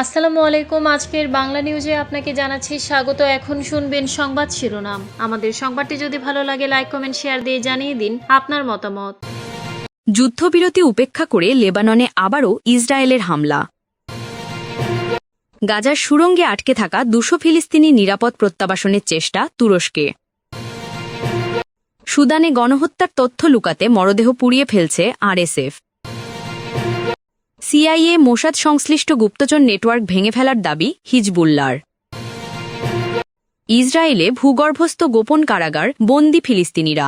আসসালামু আলাইকুম। আজকের বাংলা নিউজে আপনাকে জানাচ্ছি স্বাগত। এখন শুনবেন সংবাদ শিরোনাম। আমাদের সংবাদটি যদি ভালো লাগে লাইক কমেন্ট শেয়ার দিয়ে জানিয়ে দিন আপনার মতামত। যুদ্ধবিরতি উপেক্ষা করে লেবাননে আবারও ইসরায়েলের হামলা। গাজার সুরঙ্গে আটকে থাকা দুশো ফিলিস্তিনি নিরাপদ প্রত্যাবাসনের চেষ্টা তুরস্কে। সুদানে গণহত্যার তথ্য লুকাতে মরদেহ পুড়িয়ে ফেলছে আরএসএফ। সিআইএ মোসাদ সংশ্লিষ্ট গুপ্তচর নেটওয়ার্ক ভেঙে ফেলার দাবি হিজবুল্লার ইসরায়েলে ভূগর্ভস্থ গোপন কারাগার, বন্দি ফিলিস্তিনিরা।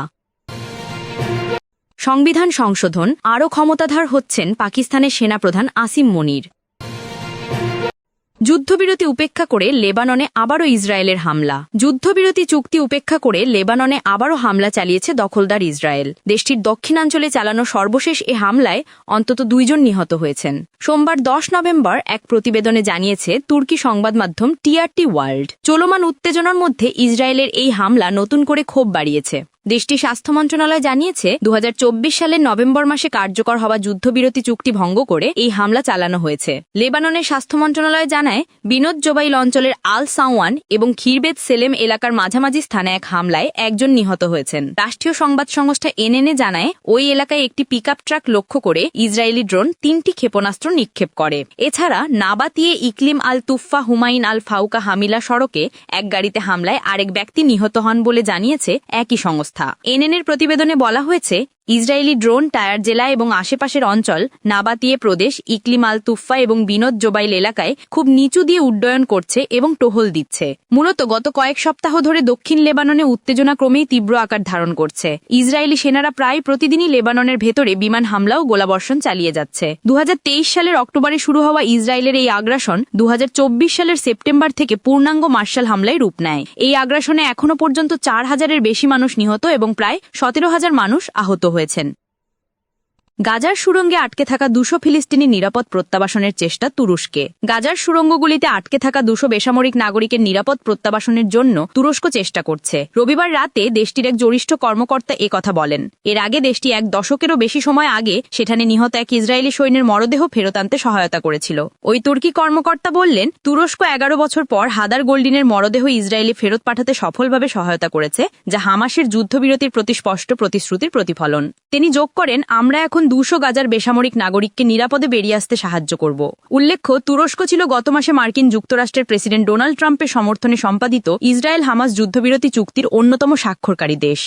সংবিধান সংশোধন, আরও ক্ষমতাধার হচ্ছেন পাকিস্তানের সেনাপ্রধান আসিম মনির। যুদ্ধবিরতি উপেক্ষা করে লেবাননে আবারও ইসরায়েলের হামলা। যুদ্ধবিরতি চুক্তি উপেক্ষা করে লেবাননে আবারও হামলা চালিয়েছে দখলদার ইসরায়েল। দেশটির দক্ষিণাঞ্চলে চালানো সর্বশেষ এ হামলায় অন্তত দুইজন নিহত হয়েছেন। সোমবার দশ নভেম্বর এক প্রতিবেদনে জানিয়েছে তুর্কি সংবাদ মাধ্যম টিআরটি ওয়ার্ল্ড। চলমান উত্তেজনার মধ্যে ইসরায়েলের এই হামলা নতুন করে ক্ষোভ বাড়িয়েছে। দেশটির স্বাস্থ্য মন্ত্রণালয় জানিয়েছে দু হাজার চব্বিশ সালের নভেম্বর মাসে কার্যকর হওয়া যুদ্ধবিরতি চুক্তি ভঙ্গ করে এই হামলা চালানো হয়েছে। লেবাননের স্বাস্থ্য মন্ত্রণালয় জানায়, বিনোদ জোবাইল অঞ্চলের আল সাওয়ান এবং খিরবেদ সেলেম এলাকার মাঝামাঝি স্থানে এক হামলায় একজন নিহত হয়েছেন। রাষ্ট্রীয় সংবাদ সংস্থা এনএনএ জানায়, ওই এলাকায় একটি পিকআপ ট্রাক লক্ষ্য করে ইসরায়েলি ড্রোন তিনটি ক্ষেপণাস্ত্র নিক্ষেপ করে। এছাড়া, নাবাতিয়ে ইকলিম আল তুফা হুমায়ুন আল ফাউকা হামিলা সড়কে এক গাড়িতে হামলায় আরেক ব্যক্তি নিহত হন বলে জানিয়েছে একই সংস্থা। এনএনের প্রতিবেদনে বলা হয়েছে ইসরায়েলি ড্রোন টায়ার জেলা এবং আশেপাশের অঞ্চল, নাবাতিয়ে প্রদেশ ইকলিম আল তুফা এবং বিনোদ জোবাইল এলাকায় খুব নিচু দিয়ে উড্ডয়ন করছে এবং টোহল দিচ্ছে। মূলত গত কয়েক সপ্তাহ ধরে দক্ষিণ লেবাননে উত্তেজনা ক্রমেই তীব্র আকার ধারণ করছে। ইসরায়েলি সেনারা প্রায় প্রতিদিনই লেবাননের ভেতরে বিমান হামলা ও গোলাবর্ষণ চালিয়ে যাচ্ছে। দু হাজার তেইশ সালের অক্টোবরে শুরু হওয়া ইসরায়েলের এই আগ্রাসন দু হাজার চব্বিশ সালের সেপ্টেম্বর থেকে পূর্ণাঙ্গ মার্শাল হামলায় রূপ নেয়। এই আগ্রাসনে এখনও পর্যন্ত চার হাজারের বেশি মানুষ নিহত এবং প্রায় সতেরো হাজার মানুষ আহত। হয়েছেন। গাজার সুরঙ্গে আটকে থাকা দুশো ফিলিস্তিনি নিরাপদ প্রত্যাবাসনের চেষ্টা তুরস্কে। গাজার সুরঙ্গগুলিতে আটকে থাকা দুশো বেসামরিক নাগরিকের নিরাপদ প্রত্যাবাসনের জন্য তুরস্ক চেষ্টা করছে। রবিবার রাতে দেশটির এক জরিষ্ঠ কর্মকর্তা কথা বলেন। এর আগে দেশটি এক দশকেরও বেশি সময় আগে সেখানে নিহত এক ইসরায়েলি সৈন্যের মরদেহ ফেরত আনতে সহায়তা করেছিল। ওই তুর্কি কর্মকর্তা বললেন, তুরস্ক এগারো বছর পর হাদার গোল্ডিনের মরদেহ ইসরায়েলি ফেরত পাঠাতে সফলভাবে সহায়তা করেছে, যা হামাসের যুদ্ধবিরতির প্রতি স্পষ্ট প্রতিশ্রুতির প্রতিফলন। তিনি যোগ করেন, আমরা এখন দুশো গাজার বেসামরিক নাগরিককে নিরাপদে বেরিয়ে আসতে সাহায্য করব। উল্লেখ্য, তুরস্ক ছিল গত মাসে মার্কিন যুক্তরাষ্ট্রের প্রেসিডেন্ট ডোনাল্ড ট্রাম্পের সমর্থনে সম্পাদিত ইসরায়েল হামাস যুদ্ধবিরতি চুক্তির অন্যতম স্বাক্ষরকারী দেশ।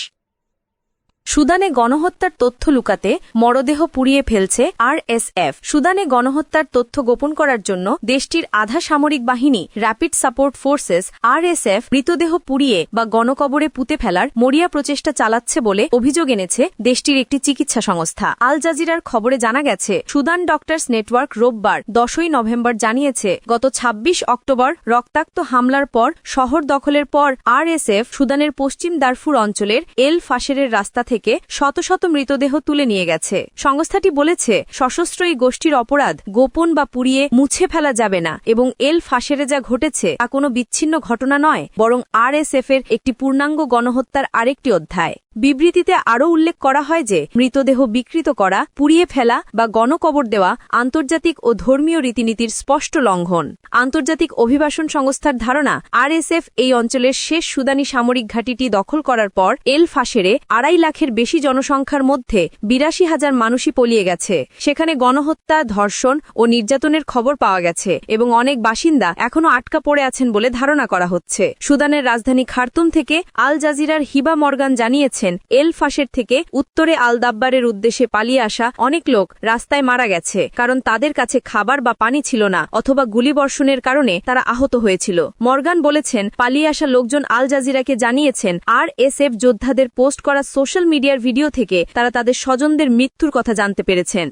সুদানে গণহত্যার তথ্য লুকাতে মরদেহ পুড়িয়ে ফেলছে আরএসএফ। সুদানে গণহত্যার তথ্য গোপন করার জন্য দেশটির আধা সামরিক বাহিনী র্যাপিড সাপোর্ট ফোর্সেস আরএসএফ, মৃতদেহ পুড়িয়ে বা গণকবরে পুঁতে ফেলার মরিয়া প্রচেষ্টা চালাচ্ছে বলে অভিযোগ এনেছে দেশটির একটি চিকিৎসা সংস্থা। আল জাজিরার খবরে জানা গেছে, সুদান ডক্টরস নেটওয়ার্ক রোববার দশই নভেম্বর জানিয়েছে, গত ২৬ অক্টোবর রক্তাক্ত হামলার পর শহর দখলের পর আরএসএফ সুদানের পশ্চিম দারফুর অঞ্চলের এল ফাশেরের রাস্তা থেকে শত শত মৃতদেহ তুলে নিয়ে গেছে। সংস্থাটি বলেছে, সশস্ত্র এই গোষ্ঠীর অপরাধ গোপন বা পুড়িয়ে মুছে ফেলা যাবে না এবং এল ফাঁসেরে যা ঘটেছে তা কোনো বিচ্ছিন্ন ঘটনা নয়, বরং আরএসএফ এর একটি পূর্ণাঙ্গ গণহত্যার আরেকটি অধ্যায়। বিবৃতিতে আরও উল্লেখ করা হয় যে, মৃতদেহ বিকৃত করা, পুড়িয়ে ফেলা বা গণকবর দেওয়া আন্তর্জাতিক ও ধর্মীয় রীতিনীতির স্পষ্ট লঙ্ঘন। আন্তর্জাতিক অভিবাসন সংস্থার ধারণা, আরএসএফ এই অঞ্চলের শেষ সুদানি সামরিক ঘাঁটিটি দখল করার পর এল ফাশেরে আড়াই লাখের বেশি জনসংখ্যার মধ্যে বিরাশি হাজার মানুষই পলিয়ে গেছে। সেখানে গণহত্যা, ধর্ষণ ও নির্যাতনের খবর পাওয়া গেছে এবং অনেক বাসিন্দা এখনও আটকা পড়ে আছেন বলে ধারণা করা হচ্ছে। সুদানের রাজধানী খার্তুম থেকে আল জাজিরার হিবা মর্গান জানিয়েছেন এল ফাঁসের থেকে উত্তরে আল দাব্বারের উদ্দেশ্যে পালিয়ে আসা অনেক লোক রাস্তায় মারা গেছে, কারণ তাদের কাছে খাবার বা পানি ছিল না অথবা গুলিবর্ষণের কারণে তারা আহত হয়েছিল। মর্গান বলেছেন, পালিয়ে আসা লোকজন আল জাজিরাকে জানিয়েছেন আর এস যোদ্ধাদের পোস্ট করা সোশ্যাল মিডিয়ার ভিডিও থেকে তারা তাদের স্বজনদের মৃত্যুর কথা জানতে পেরেছেন।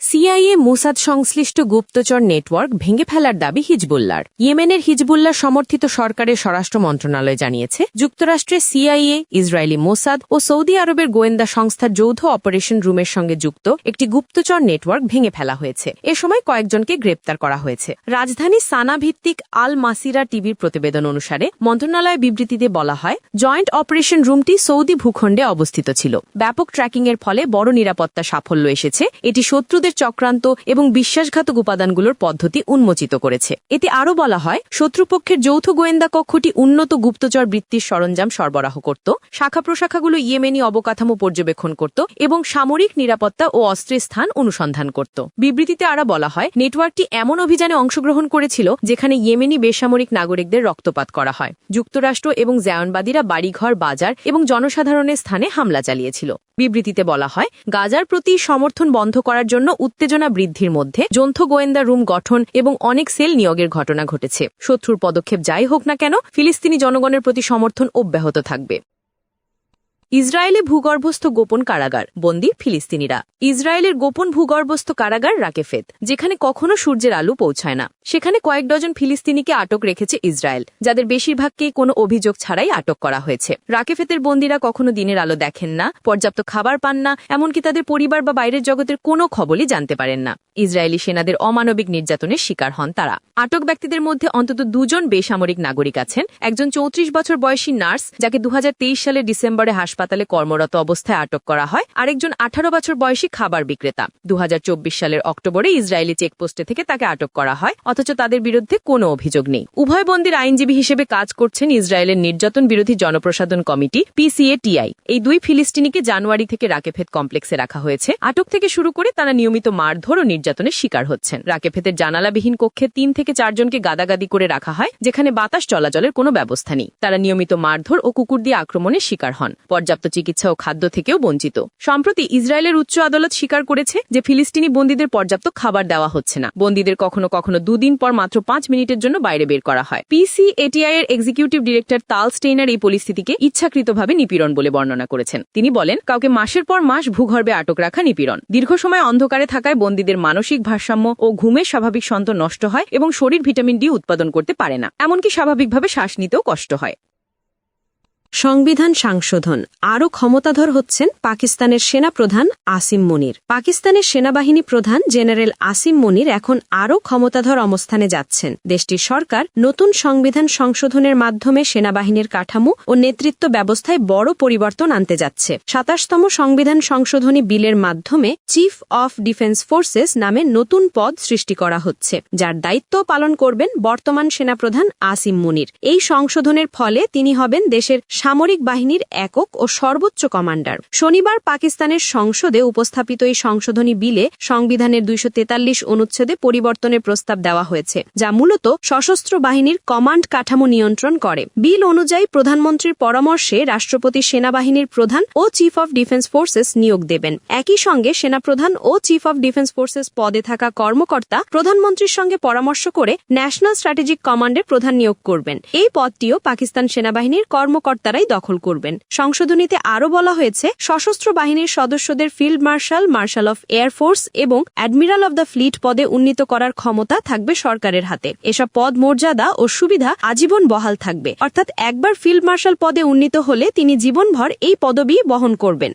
সিআইএ মুসাদ সংশ্লিষ্ট গুপ্তচর নেটওয়ার্ক ভেঙে ফেলার দাবি হিজবুল্লার ইয়েমেনের হিজবুল্লাহ সমর্থিত সরকারের স্বরাষ্ট্র মন্ত্রণালয় জানিয়েছে, যুক্তরাষ্ট্রের সিআইএ ইসরায়েলি মোসাদ ও সৌদি আরবের গোয়েন্দা সংস্থার যৌথ অপারেশন রুমের সঙ্গে যুক্ত একটি গুপ্তচর নেটওয়ার্ক ভেঙে ফেলা হয়েছে। এ সময় কয়েকজনকে গ্রেপ্তার করা হয়েছে। রাজধানী সানা ভিত্তিক আল মাসিরা টিভির প্রতিবেদন অনুসারে মন্ত্রণালয় বিবৃতিতে বলা হয়, জয়েন্ট অপারেশন রুমটি সৌদি ভূখণ্ডে অবস্থিত ছিল। ব্যাপক ট্র্যাকিং এর ফলে বড় নিরাপত্তা সাফল্য এসেছে। এটি শত্রুদের গুপ্তচরদের চক্রান্ত এবং বিশ্বাসঘাতক উপাদানগুলোর পদ্ধতি উন্মোচিত করেছে। এতে আরও বলা হয়, শত্রুপক্ষের যৌথ গোয়েন্দা কক্ষটি উন্নত গুপ্তচর বৃত্তির সরঞ্জাম সরবরাহ করত শাখা প্রশাখাগুলো ইয়েমেনি অবকাঠামো পর্যবেক্ষণ করত এবং সামরিক নিরাপত্তা ও অস্ত্রের স্থান অনুসন্ধান করত। বিবৃতিতে আরও বলা হয়, নেটওয়ার্কটি এমন অভিযানে অংশগ্রহণ করেছিল যেখানে ইয়েমেনি বেসামরিক নাগরিকদের রক্তপাত করা হয়। যুক্তরাষ্ট্র এবং জায়নবাদীরা বাড়িঘর, বাজার এবং জনসাধারণের স্থানে হামলা চালিয়েছিল। বিবৃতিতে বলা হয়, গাজার প্রতি সমর্থন বন্ধ করার জন্য উত্তেজনা বৃদ্ধির মধ্যে যৌথ গোয়েন্দা রুম গঠন এবং অনেক সেল নিয়োগের ঘটনা ঘটেছে। শত্রুর পদক্ষেপ যাই হোক না কেন, ফিলিস্তিনি জনগণের প্রতি সমর্থন অব্যাহত থাকবে। ইসরায়েলে ভূগর্ভস্থ গোপন কারাগার, বন্দী ফিলিস্তিনিরা। ইসরায়েলের গোপন ভূগর্ভস্থ কারাগার রাকেফেত যেখানে কখনো সূর্যের আলো পৌঁছায় না। সেখানে কয়েক ডজন ফিলিস্তিনিকে আটক রেখেছে ইসরায়েল, যাদের বেশিরভাগকেই কোনো অভিযোগ ছাড়াই আটক করা হয়েছে। রাকেফেতের বন্দীরা কখনো দিনের আলো দেখেন না, পর্যাপ্ত খাবার পান না, এমনকি তাদের পরিবার বা বাইরের জগতের কোনো খবরই জানতে পারেন না। ইসরায়েলি সেনাদের অমানবিক নির্যাতনের শিকার হন তারা। আটক ব্যক্তিদের মধ্যে অন্তত দুজন বেসামরিক নাগরিক আছেন। একজন চৌত্রিশ বছর বয়সী নার্স, যাকে দুহাজার তেইশ সালের ডিসেম্বরে হাসপাতালে কর্মরত অবস্থায় আটক করা হয়। আরেকজন আঠারো বছর বয়সী খাবার বিক্রেতা। দু হাজার চব্বিশ সালের অক্টোবরে ইসরায়েলি চেকপোস্টে থেকে তাকে আটক করা হয়। অথচ তাদের বিরুদ্ধে কোনো অভিযোগ নেই। উভয় বন্দির আইনজীবী হিসেবে কাজ করছেন ইসরায়েলের নির্যাতন বিরোধী জনপ্রসাধন কমিটি, পিসিএটিআই। এই দুই ফিলিস্তিনিকে জানুয়ারি থেকে রাকেফেত কমপ্লেক্সে রাখা হয়েছে। আটক থেকে শুরু করে তারা নিয়মিত মারধর ও নির্যাতনের শিকার হচ্ছেন। রাকেফেতের জানালাবিহীন কক্ষে তিন থেকে চারজনকে গাদাগাদি করে রাখা হয়, যেখানে বাতাস চলাচলের কোনো ব্যবস্থা নেই। তারা নিয়মিত মারধর ও কুকুর দিয়ে আক্রমণের শিকার হন। পর্যাপ্ত চিকিৎসা ও খাদ্য থেকেও বঞ্চিত। সম্প্রতি ইসরায়েলের উচ্চ আদালত স্বীকার করেছে যে ফিলিস্তিনি বন্দীদের পর্যাপ্ত খাবার দেওয়া হচ্ছে না। বন্দীদের কখনো কখনো দুদিন পর মাত্র পাঁচ মিনিটের জন্য বাইরে বের করা হয়। পিসি এটিআই এর এক্সিকিউটিভ ডিরেক্টর তাল স্টেইনার এই পরিস্থিতিকে ইচ্ছাকৃতভাবে নিপীড়ন বলে বর্ণনা করেছেন। তিনি বলেন, কাউকে মাসের পর মাস ভূগর্ভে আটক রাখা নিপীড়ন। দীর্ঘ সময় অন্ধকারে থাকায় বন্দীদের মানসিক ভারসাম্য ও ঘুমের স্বাভাবিক সন্ত নষ্ট হয় এবং শরীর ভিটামিন ডি উৎপাদন করতে পারে না। এমনকি স্বাভাবিকভাবে শ্বাস নিতেও কষ্ট হয়। সংবিধান সংশোধন। আরও ক্ষমতাধর হচ্ছেন পাকিস্তানের সেনাপ্রধান আসিম মনির। পাকিস্তানের সেনাবাহিনী প্রধান জেনারেল আসিম মনির এখন আরও ক্ষমতাধর অবস্থানে যাচ্ছেন। দেশটির সরকার নতুন সংবিধান সংশোধনের মাধ্যমে সেনাবাহিনীর কাঠামো ও নেতৃত্ব ব্যবস্থায় বড় পরিবর্তন আনতে যাচ্ছে। সাতাশতম সংবিধান সংশোধনী বিলের মাধ্যমে চিফ অফ ডিফেন্স ফোর্সেস নামে নতুন পদ সৃষ্টি করা হচ্ছে, যার দায়িত্ব পালন করবেন বর্তমান সেনাপ্রধান আসিম মুনির। এই সংশোধনের ফলে তিনি হবেন দেশের সামরিক বাহিনীর একক ও সর্বোচ্চ কমান্ডার। শনিবার পাকিস্তানের সংসদে উপস্থাপিত এই সংশোধনী বিলে সংবিধানের দুইশো তেতাল্লিশ অনুচ্ছেদে পরিবর্তনের প্রস্তাব দেওয়া হয়েছে, যা মূলত সশস্ত্র বাহিনীর কমান্ড কাঠামো নিয়ন্ত্রণ করে। বিল অনুযায়ী প্রধানমন্ত্রীর পরামর্শে রাষ্ট্রপতি সেনাবাহিনীর প্রধান ও চিফ অব ডিফেন্স ফোর্সেস নিয়োগ দেবেন। একই সঙ্গে সেনাপ্রধান ও চিফ অব ডিফেন্স ফোর্সেস পদে থাকা কর্মকর্তা প্রধানমন্ত্রীর সঙ্গে পরামর্শ করে ন্যাশনাল স্ট্র্যাটেজিক কমান্ডের প্রধান নিয়োগ করবেন। এই পদটিও পাকিস্তান সেনাবাহিনীর কর্মকর্তারাই দখল করবেন। সংশোধনীতে আরও বলা হয়েছে, সশস্ত্র বাহিনীর সদস্যদের field marshal marshal of air force এবং অ্যাডমিরাল অব দ্য ফ্লিট পদে উন্নীত করার ক্ষমতা থাকবে সরকারের হাতে। এসব পদ মর্যাদা ও সুবিধা আজীবন বহাল থাকবে। অর্থাৎ একবার ফিল্ড মার্শাল পদে উন্নীত হলে তিনি জীবনভর এই পদবি বহন করবেন।